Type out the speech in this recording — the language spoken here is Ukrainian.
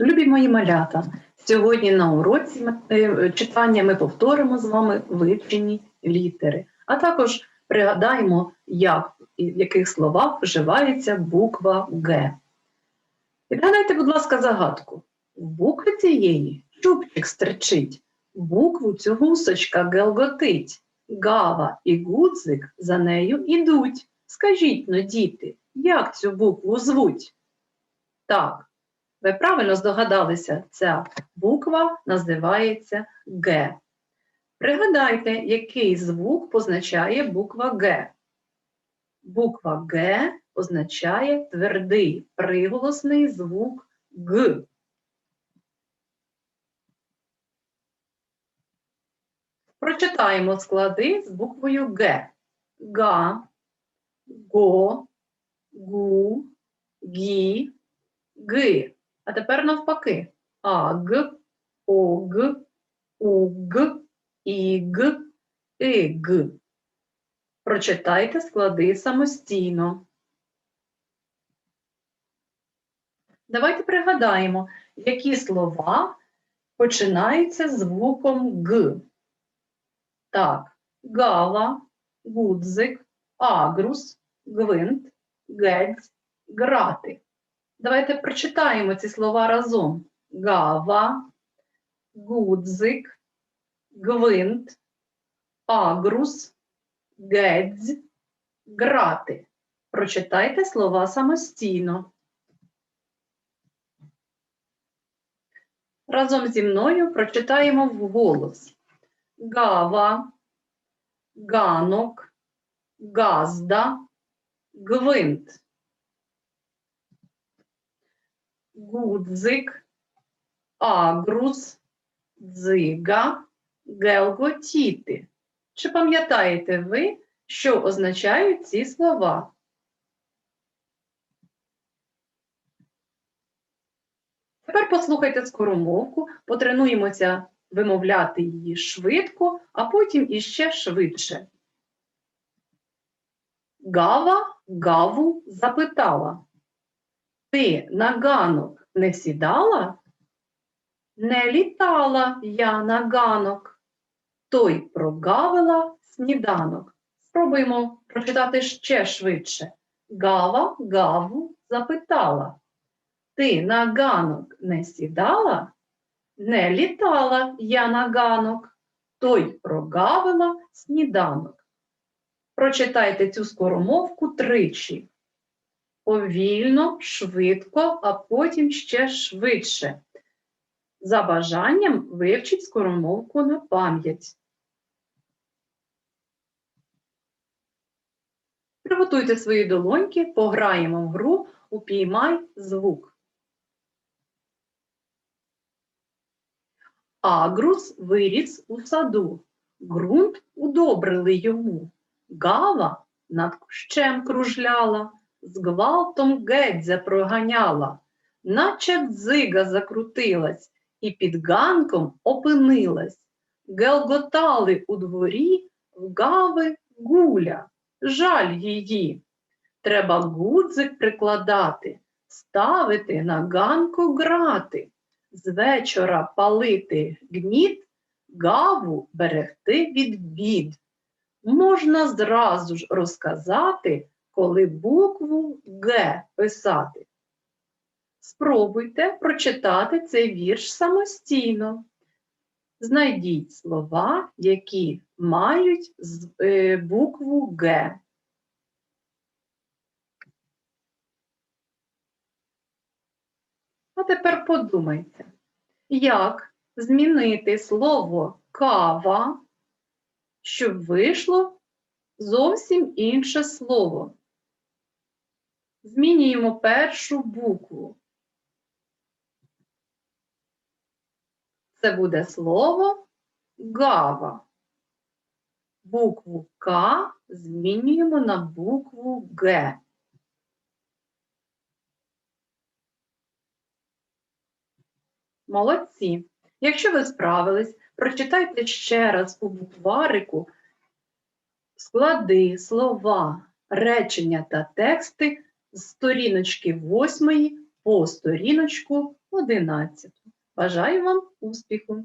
Любі мої малята, сьогодні на уроці е, читання ми повторимо з вами вивчені літери, а також пригадаємо, як і в яких словах вживається буква Г. Відгадайте, будь ласка, загадку. В букви цієї чубчик стерчить, букву цю гусочка гелготить, гава і гудзик за нею ідуть. Скажіть но, діти, як цю букву звуть? Так, ви правильно здогадалися, ця буква називається Г. Пригадайте, який звук позначає буква Г. Буква Г означає твердий приголосний звук Г. Прочитаємо склади з буквою Г. Га, го, гу, гі, ги. А тепер навпаки. Аг, ог, уг, іг, иг. Прочитайте склади самостійно. Давайте пригадаємо, які слова починаються звуком Г. Так, гала, гудзик, агрус, гвинт, гець, грати. Давайте прочитаємо ці слова разом. Гава, гудзик, гвинт, агрус, гедзь, грати. Прочитайте слова самостійно. Разом зі мною прочитаємо вголос. Гава, ганок, газда, гвинт. Гудзик, агрус, дзига, гелготіти. Чи пам'ятаєте ви, що означають ці слова? Тепер послухайте скоромовку, потренуємося вимовляти її швидко, а потім іще швидше. Гава гаву запитала. Ти на ганок не сідала? Не літала я на ганок. Той прогавила сніданок. Спробуємо прочитати ще швидше. Гава гаву запитала. Ти на ганок не сідала? Не літала я на ганок. Той прогавила сніданок. Прочитайте цю скоромовку тричі. Повільно, швидко, а потім ще швидше. За бажанням вивчіть скоромовку на пам'ять. Приготуйте свої долоньки, пограємо в гру «Упіймай звук». Агрус виріс у саду, ґрунт удобрили йому. Гава над кущем кружляла, з гвалтом гедзя проганяла, наче дзига закрутилась і під ганком опинилась. Гелготали у дворі в гави гуля, жаль її. Треба гудзик прикладати, ставити на ганку грати, з вечора палити гніт, гаву берегти від бід. Можна зразу ж розказати, коли букву Г писати. Спробуйте прочитати цей вірш самостійно. Знайдіть слова, які мають е, букву Г. А тепер подумайте, як змінити слово кава, щоб вийшло зовсім інше слово. Змінюємо першу букву. Це буде слово гава. Букву К змінюємо на букву Г. Молодці! Якщо ви справились, прочитайте ще раз у букварику склади, слова, речення та тексти з сторіночки 8 по сторіночку 11. Бажаю вам успіху!